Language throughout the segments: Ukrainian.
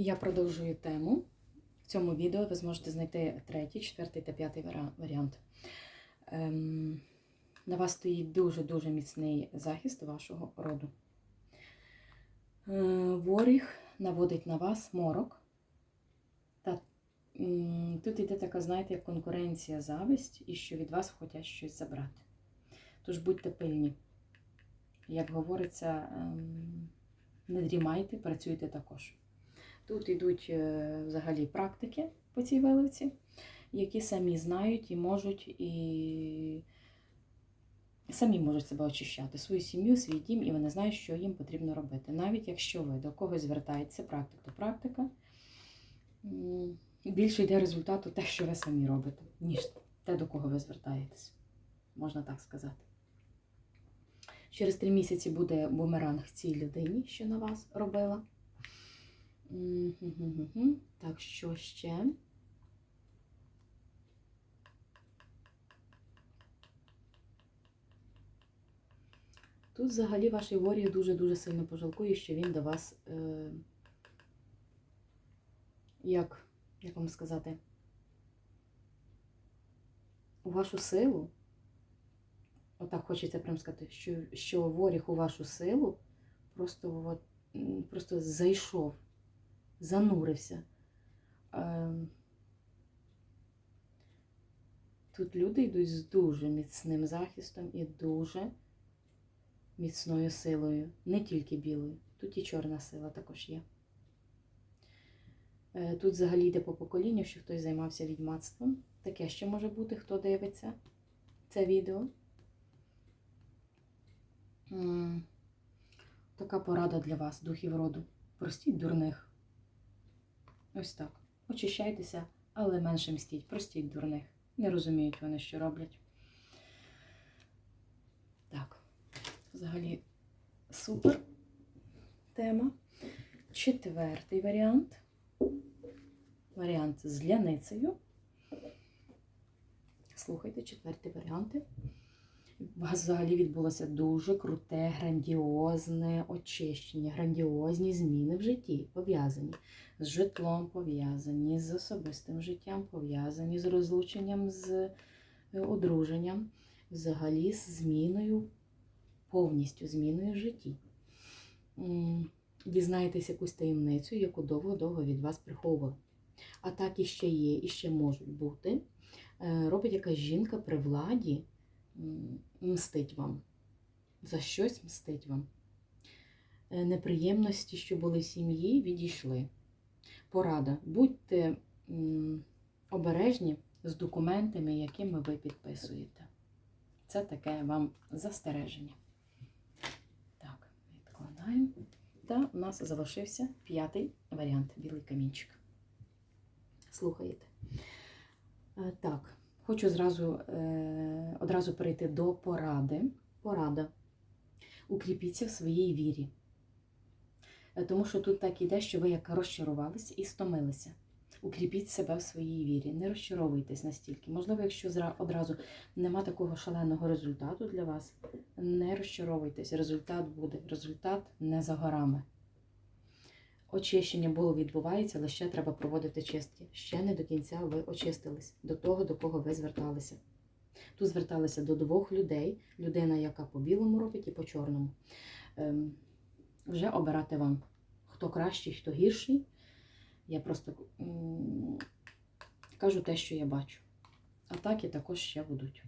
Я продовжую тему. В цьому відео ви зможете знайти третій, четвертий та п'ятий варіант. Ем, на вас стоїть дуже-дуже міцний захист вашого роду. Е, воріг наводить на вас морок. Та м, тут іде така, знаєте, як конкуренція, зависть, і що від вас хочуть щось забрати. Тож будьте пильні. Як говориться, ем, не дрімайте, працюйте також. Тут йдуть е, взагалі практики по цій виливці, які самі знають і можуть, і самі можуть себе очищати, свою сім'ю, свій дім, і вони знають, що їм потрібно робити. Навіть якщо ви до когось звертаєтеся, практик то практика, більше йде результату те, що ви самі робите, ніж те, до кого ви звертаєтесь. Можна так сказати. Через три місяці буде бумеранг цій людині, що на вас робила. Так, що ще? Тут взагалі ваш воріг дуже-дуже сильно пожалкує, що він до вас, е, як, як вам сказати, у вашу силу, отак хочеться прям сказати, що, що воріг у вашу силу просто, от, просто зайшов занурився. Ем, Тут люди йдуть з дуже міцним захистом і дуже міцною силою. Не тільки білою, тут і чорна сила також є. Е, Тут взагалі йде по поколінню, що хтось займався відьмацтвом. Таке ще може бути, хто дивиться це відео. Така порада для вас, духів роду. Простіть дурних. Ось так. Очищайтеся, але менше мстіть. Простіть дурних. Не розуміють вони, що роблять. Так. Взагалі супер тема. Четвертий варіант. Варіант з ляницею. Слухайте, четвертий варіант. Взагалі відбулося дуже круте, грандіозне очищення, грандіозні зміни в житті, пов'язані з житлом, пов'язані з особистим життям, пов'язані з розлученням, з е, одруженням, взагалі з зміною, повністю зміною в житті. Дізнаєтесь якусь таємницю, яку довго-довго від вас приховували. А так іще є, і ще можуть бути. Е, Робить якась жінка при владі, мстить вам. За щось мстить вам. Е, Неприємності, що були в сім'ї, відійшли. Порада. Будьте обережні з документами, якими ви підписуєте. Це таке вам застереження. Так, відкладаємо. Та у нас залишився п'ятий варіант білий камінчик. Слухаєте. Е, Так, хочу зразу, е, одразу перейти до поради. Порада. Укріпіться в своїй вірі. Е, Тому що тут так іде, що ви як розчарувалися і стомилися. Укріпіть себе в своїй вірі, не розчаровуйтесь настільки. Можливо, якщо одразу нема такого шаленого результату для вас, не розчаровуйтесь. Результат буде. Результат не за горами. Очищення було відбувається, але ще треба проводити чистки. Ще не до кінця ви очистились до того, до кого ви зверталися. Тут зверталися до двох людей: людина, яка по білому робить, і по чорному. Ем, вже обирати вам, хто кращий, хто гірший. Я просто кажу те, що я бачу. Атаки також ще будуть.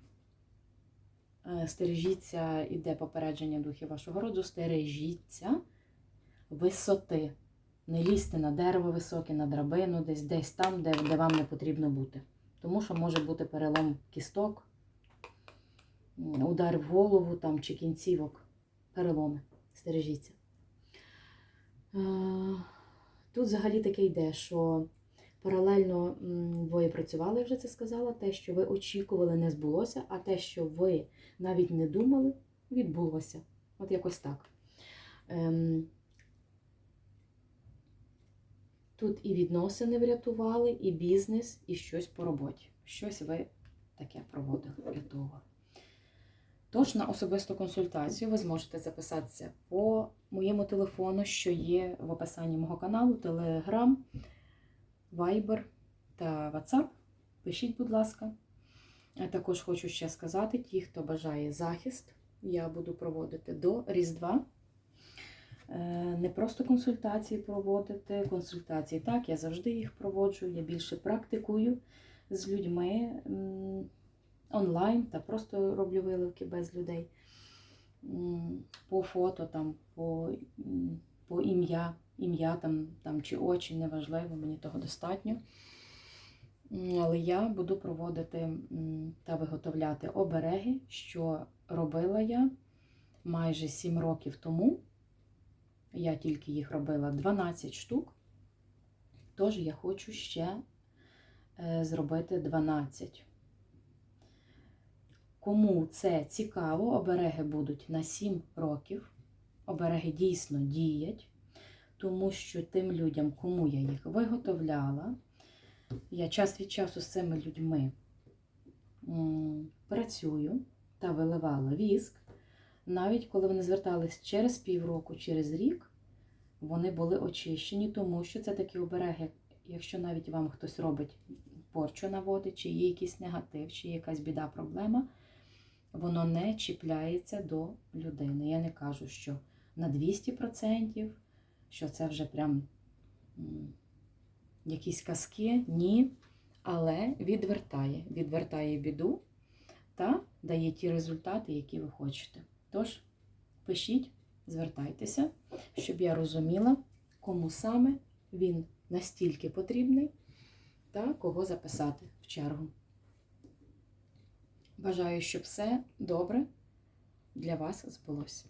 Е, Стережіться, іде попередження духів вашого роду, стережіться висоти. Не лізьте на дерево високе, на драбину, десь десь там, де, де вам не потрібно бути. Тому що може бути перелом кісток, удар в голову там, чи кінцівок, переломи. Стережіться. Е, Тут взагалі таке йде, що паралельно двоє працювали, я вже це сказала. Те, що ви очікували, не збулося, а те, що ви навіть не думали, відбулося. От якось так. Ем, Тут і відносини врятували, і бізнес, і щось по роботі. Щось ви таке проводили, врятовували. Тож на особисту консультацію ви зможете записатися по моєму телефону, що є в описанні мого каналу, Telegram, Viber та WhatsApp. Пишіть, будь ласка. Також хочу ще сказати: ті, хто бажає захист, я буду проводити до Різдва. Е, Не просто консультації проводити, консультації так, я завжди їх проводжу, я більше практикую з людьми онлайн та просто роблю виливки без людей. По фото, там, по, по ім'я, ім'я там, там чи очі, неважливо, мені того достатньо. Але я буду проводити та виготовляти обереги, що робила я майже 7 років тому. Я тільки їх робила 12 штук. Тож я хочу ще е, зробити 12. Кому це цікаво, обереги будуть на 7 років. Обереги дійсно діють, тому що тим людям, кому я їх виготовляла, я час від часу з цими людьми працюю та виливала віск. Навіть коли вони звертались через півроку, через рік, вони були очищені, тому що це такі обереги, якщо навіть вам хтось робить порчу наводить, чи є якийсь негатив, чи є якась біда, проблема, воно не чіпляється до людини. Я не кажу, що на 200%, що це вже прям якісь казки, ні. Але відвертає, відвертає біду та дає ті результати, які ви хочете. Тож, пишіть, звертайтеся, щоб я розуміла, кому саме він настільки потрібний та кого записати в чергу. Бажаю, щоб все добре для вас збулося.